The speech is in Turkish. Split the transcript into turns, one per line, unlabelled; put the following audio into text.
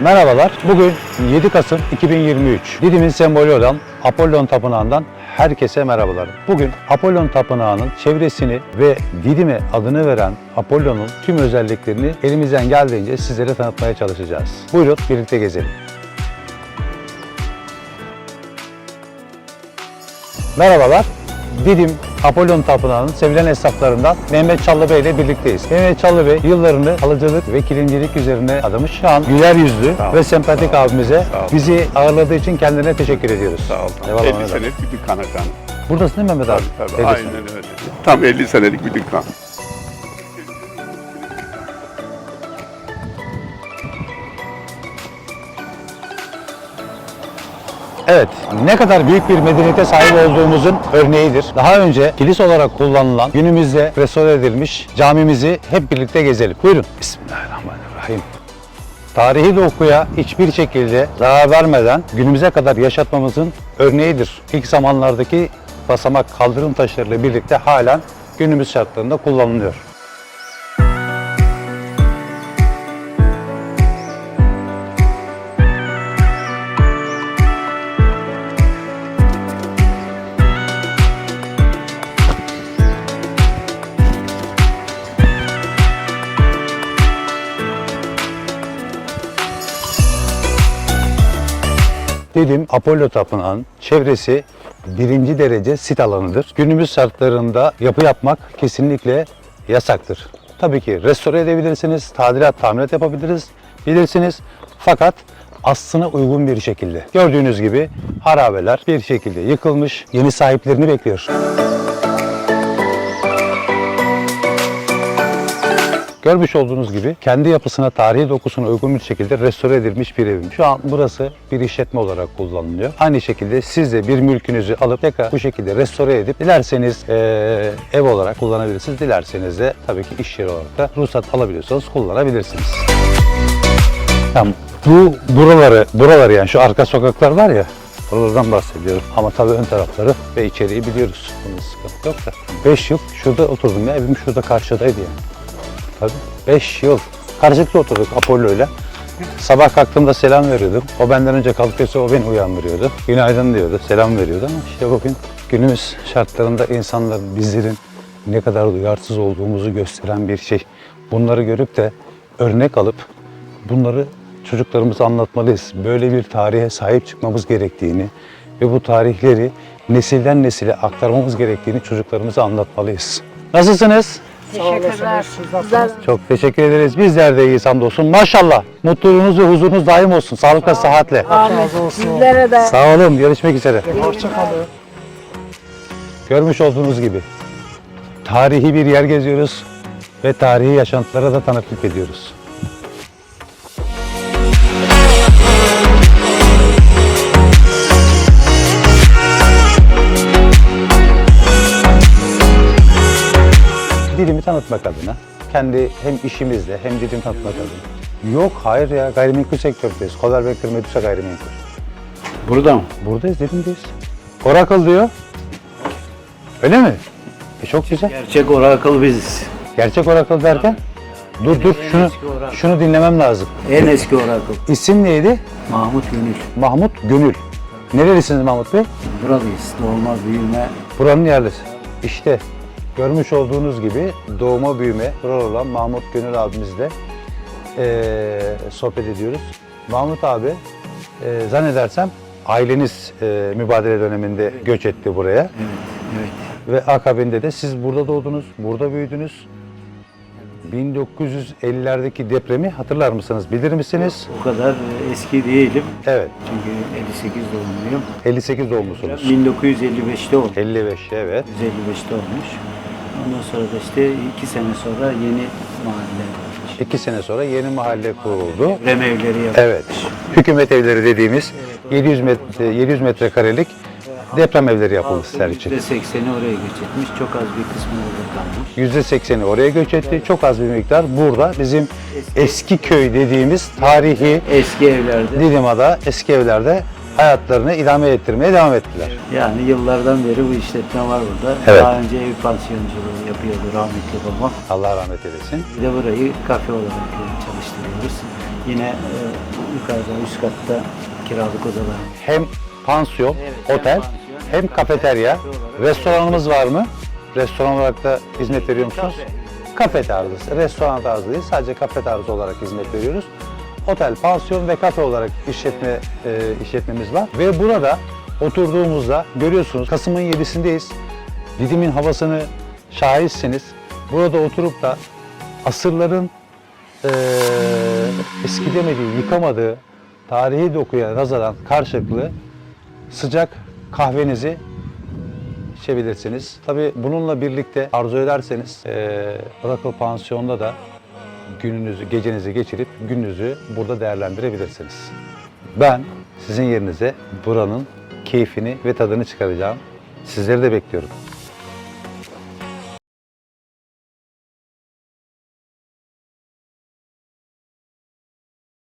Merhabalar. Bugün 7 Kasım 2023. Didim'in sembolü olan Apollon Tapınağı'ndan herkese merhabalar. Bugün Apollon Tapınağı'nın çevresini ve Didim'e adını veren Apollon'un tüm özelliklerini elimizden geldiğince sizlere tanıtmaya çalışacağız. Buyurun birlikte gezelim. Merhabalar. Didim Apollon Tapınağı'nın sevilen esnaflarından Mehmet Çallı Bey ile birlikteyiz. Mehmet Çallı Bey yıllarını alıcılık ve kilincilik üzerine adamış. Şu an güler yüzlü ve sempatik abimize bizi ağırladığı için kendine teşekkür ediyoruz.
Sağ ol.
Eyvallah
50
Mehmet abi.
senelik bir dükkan efendim.
Buradasın değil mi Mehmet abi?
Tabii tabii.
50
Aynen öyle. Tam 50 senelik bir dükkan.
Evet, ne kadar büyük bir medeniyete sahip olduğumuzun örneğidir. Daha önce kilise olarak kullanılan, günümüzde restore edilmiş camimizi hep birlikte gezelim. Buyurun. Bismillahirrahmanirrahim. Tarihi dokuya hiçbir şekilde zarar vermeden günümüze kadar yaşatmamızın örneğidir. İlk zamanlardaki basamak kaldırım taşlarıyla birlikte halen günümüz şartlarında kullanılıyor. Dedim Apollo Tapınağı'nın çevresi birinci derece sit alanıdır. Günümüz şartlarında yapı yapmak kesinlikle yasaktır. Tabii ki restore edebilirsiniz, tadilat, tamirat yapabiliriz, bilirsiniz. Fakat aslına uygun bir şekilde. Gördüğünüz gibi harabeler bir şekilde yıkılmış, yeni sahiplerini bekliyor. Görmüş olduğunuz gibi kendi yapısına, tarihi dokusuna uygun bir şekilde restore edilmiş bir evim. Şu an burası bir işletme olarak kullanılıyor. Aynı şekilde siz de bir mülkünüzü alıp tekrar bu şekilde restore edip dilerseniz eee, ev olarak kullanabilirsiniz. Dilerseniz de tabii ki iş yeri olarak da ruhsat alabiliyorsanız kullanabilirsiniz. Tamam. Bu buraları, buraları yani şu arka sokaklar var ya, buralardan bahsediyorum. Ama tabii ön tarafları ve içeriği biliyoruz. Bunun sıkıntı yok da. 5 yıl şurada oturdum ya, evim şurada karşıdaydı yani. Tabii. 5 yıl. Karşılıklı oturduk Apollo'yla. Sabah kalktığımda selam veriyordum. O benden önce kalkıyorsa o beni uyandırıyordu. Günaydın diyordu, selam veriyordu ama işte bugün günümüz şartlarında insanların, bizlerin ne kadar duyarsız olduğumuzu gösteren bir şey. Bunları görüp de örnek alıp bunları çocuklarımıza anlatmalıyız. Böyle bir tarihe sahip çıkmamız gerektiğini ve bu tarihleri nesilden nesile aktarmamız gerektiğini çocuklarımıza anlatmalıyız. Nasılsınız?
Teşekkürler. Güzel.
Çok teşekkür ederiz. Bizler de iyiyiz hamdolsun. Maşallah. Mutluluğunuz ve huzurunuz daim olsun. Sağlıkla, sıhhatle.
Amin. Sizlere de.
Sağ olun. Görüşmek üzere.
Hoşçakalın.
Görmüş olduğunuz gibi tarihi bir yer geziyoruz ve tarihi yaşantılara da tanıklık ediyoruz. Dilimi tanıtmak adına, kendi hem işimizle hem dilimi tanıtmak adına. Yok hayır ya gayrimenkul sektöründeyiz. Kolar Bekir Medusa Gayrimenkul.
Burada mı?
Buradayız Didim'deyiz. Oracle diyor. Öyle mi? E çok güzel.
Gerçek Oracle biziz.
Gerçek Oracle derken? Dur dur
en
şunu
eski Oracle.
şunu dinlemem lazım.
En eski Oracle.
İsim neydi?
Mahmut Gönül.
Mahmut Gönül. Nerelisiniz Mahmut Bey?
Buralıyız. Doğma büyüme.
Buranın yerlisi. İşte görmüş olduğunuz gibi doğma büyüme buralı olan Mahmut Gönül abimizle eee, sohbet ediyoruz. Mahmut abi eee, zannedersem aileniz eee, mübadele döneminde göç etti buraya.
Evet. Evet.
Ve akabinde de siz burada doğdunuz, burada büyüdünüz. 1950'lerdeki depremi hatırlar mısınız, bilir misiniz?
O kadar e, eski değilim.
Evet,
Çünkü 58 doğumluyum.
58 doğumlusunuz.
1955'te olmuş.
55 evet.
155'te olmuş. Ondan sonra da işte iki sene sonra yeni mahalle.
İki sene sonra yeni mahalle kuruldu.
Deprem evleri yapılmış.
Evet, hükümet evleri dediğimiz 700 metre, 700 metrekarelik deprem evleri yapıldı sizler için.
%80'i oraya göç etmiş. Çok az bir kısmı orada kalmış.
%80'i oraya göç etti. Çok az bir miktar burada bizim eski köy dediğimiz tarihi
Eski evlerde.
Didima'da eski evlerde hayatlarını idame ettirmeye devam ettiler.
Yani yıllardan beri bu işletme var burada.
Evet.
Daha önce ev pansiyonculuğu yapıyordu rahmetli babam.
Allah rahmet eylesin.
Bir de burayı kafe olarak çalıştırıyoruz. Yine e, yukarıda üst katta kiralık odalar.
Hem pansiyon,
Evet, hem
otel,
pansiyon,
hem
hem
kafeterya.
kafe olarak.
Restoranımız var mı? Restoran olarak da hizmet veriyor musunuz?
Kafe.
Kafe tarzı, restoran tarzı değil, sadece kafe tarzı olarak hizmet veriyoruz. Otel, pansiyon ve kafe olarak işletme e, işletmemiz var. Ve burada oturduğumuzda görüyorsunuz Kasım'ın 7'sindeyiz. Didim'in havasını şahitsiniz. Burada oturup da asırların e, eskidemediği, yıkamadığı tarihi dokuya nazaran karşılıklı sıcak kahvenizi içebilirsiniz. Tabii bununla birlikte arzu ederseniz eee Oracle Pansiyon'da da gününüzü, gecenizi geçirip gününüzü burada değerlendirebilirsiniz. Ben sizin yerinize buranın keyfini ve tadını çıkaracağım. Sizleri de bekliyorum.